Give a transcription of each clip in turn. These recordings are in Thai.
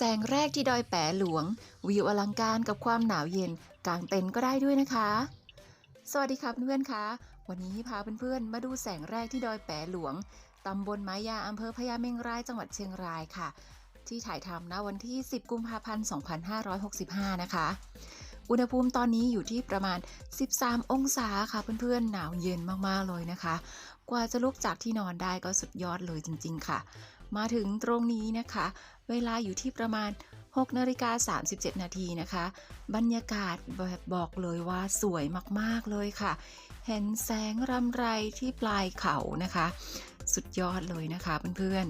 แสงแรกที่ดอยแปหลวง วิวอลังการกับความหนาวเย็นกลางเต็นท์ก็ได้ด้วยนะคะ สวัสดีครับเพื่อนๆคะวันนี้พาเพื่อนๆมาดูแสงแรกที่ดอยแปหลวงตำบลไม้ยาอำเภอพญาเมงรายจังหวัดเชียงรายค่ะ ที่ถ่ายทำณวันที่ 10 กุมภาพันธ์ 2565 นะคะ อุณหภูมิตอนนี้อยู่ที่ประมาณ 13 องศาค่ะเพื่อนๆหนาวเย็นมากๆเลยนะคะ กว่าจะลุกจากที่นอนได้ก็สุดยอดเลยจริง ๆ ค่ะ มาถึงตรงนี้นะคะ เวลาอยู่ที่ประมาณ 6นาฬิกา37 นาทีนะคะ บรรยากาศแบบบอกเลยว่าสวยมากๆเลยค่ะ เห็นแสงรำไรที่ปลายเขานะคะ สุดยอดเลยนะคะเพื่อน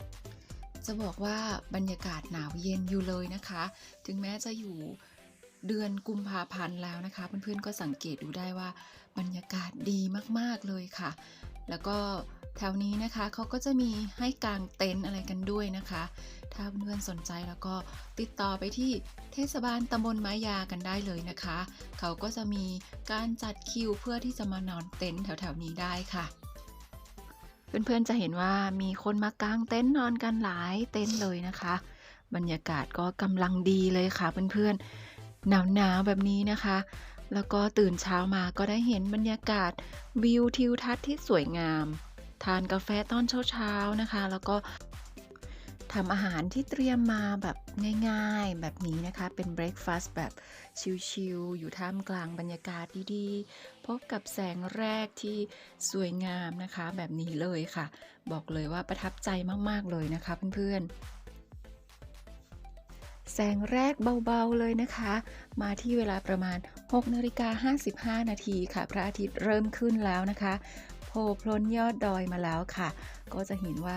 ๆจะบอกว่าบรรยากาศหนาวเย็นอยู่เลยนะคะ ถึงแม้จะอยู่เดือนกุมภาพันธ์แล้วนะคะ เพื่อนๆก็สังเกตดูได้ว่าบรรยากาศดีมากๆเลยค่ะ แล้วก็แถวนี้นะคะเขาก็จะมีให้กางเต็นท์อะไรกันด้วยนะคะ ถ้าเพื่อนๆสนใจแล้วก็ติดต่อไปที่เทศบาลตำบลไม้ยากันได้เลยนะคะ เขาก็จะมีการจัดคิวเพื่อที่จะมานอนเต็นท์แถวๆนี้ได้ค่ะ เพื่อนๆจะเห็นว่ามีคนมากางเต็นท์นอนกันหลายเต็นท์เลยนะคะ บรรยากาศก็กำลังดีเลยค่ะเพื่อนๆหนาวๆแบบนี้นะคะ แล้วก็ตื่นเช้ามาก็ได้เห็นบรรยากาศวิวทิวทัศน์ที่สวยงาม ทานกาแฟตอนเช้าๆนะคะ แล้วก็ทำอาหารที่เตรียมมาแบบง่ายๆ แบบนี้นะคะ เป็นเบรคฟาสต์แบบชิลๆ อยู่ท่ามกลางบรรยากาศดีๆ พบกับแสงแรกที่สวยงามนะคะ แบบนี้เลยค่ะ บอกเลยว่าประทับใจมากๆเลยนะคะเพื่อนๆ แสงแรกเบาๆเลยนะคะ มาที่เวลาประมาณ 6นาฬิกา55 นาทีค่ะ พระอาทิตย์เริ่มขึ้นแล้วนะคะโผล่พ้นยอดดอยมาแล้วค่ะ ก็จะเห็นว่า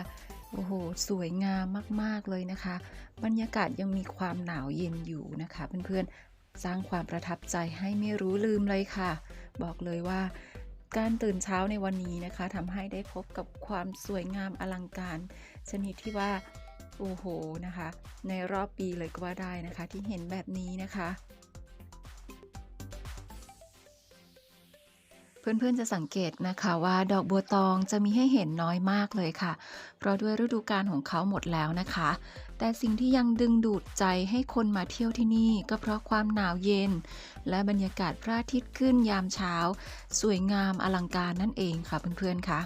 โอ้โห สวยงามมาก ๆ เลยนะคะ บรรยากาศยังมีความหนาวเย็นอยู่นะคะ เพื่อนๆ สร้างความประทับใจให้ไม่รู้ลืมเลยค่ะ บอกเลยว่าการตื่นเช้าในวันนี้นะคะทำให้ได้พบกับความสวยงามอลังการ ชนิดที่ว่า โอ้โหนะคะ ในรอบปีเลยก็ว่าได้นะคะ ที่เห็นแบบนี้นะคะ เพื่อนๆจะสังเกตนะคะว่าดอกบัวตองจะมีให้เห็นน้อยมากเลยค่ะ เพราะด้วยฤดูกาลของเขาหมดแล้วนะคะ แต่สิ่งที่ยังดึงดูดใจให้คนมาเที่ยวที่นี่ก็เพราะความหนาวเย็น และบรรยากาศพระอาทิตย์ขึ้นยามเช้า สวยงามอลังการนั่นเองค่ะเพื่อนๆค่ะ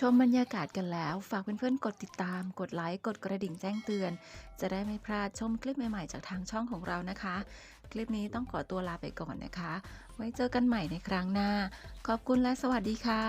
ชมบรรยากาศกันแล้ว ฝากเพื่อนๆ กดติดตาม กดไลค์ กดกระดิ่งแจ้งเตือน จะได้ไม่พลาดชมคลิปใหม่ๆ จากทางช่องของเรานะคะ คลิปนี้ต้องขอตัวลาไปก่อนนะคะ ไว้เจอกันใหม่ในครั้งหน้า ขอบคุณและสวัสดีค่ะ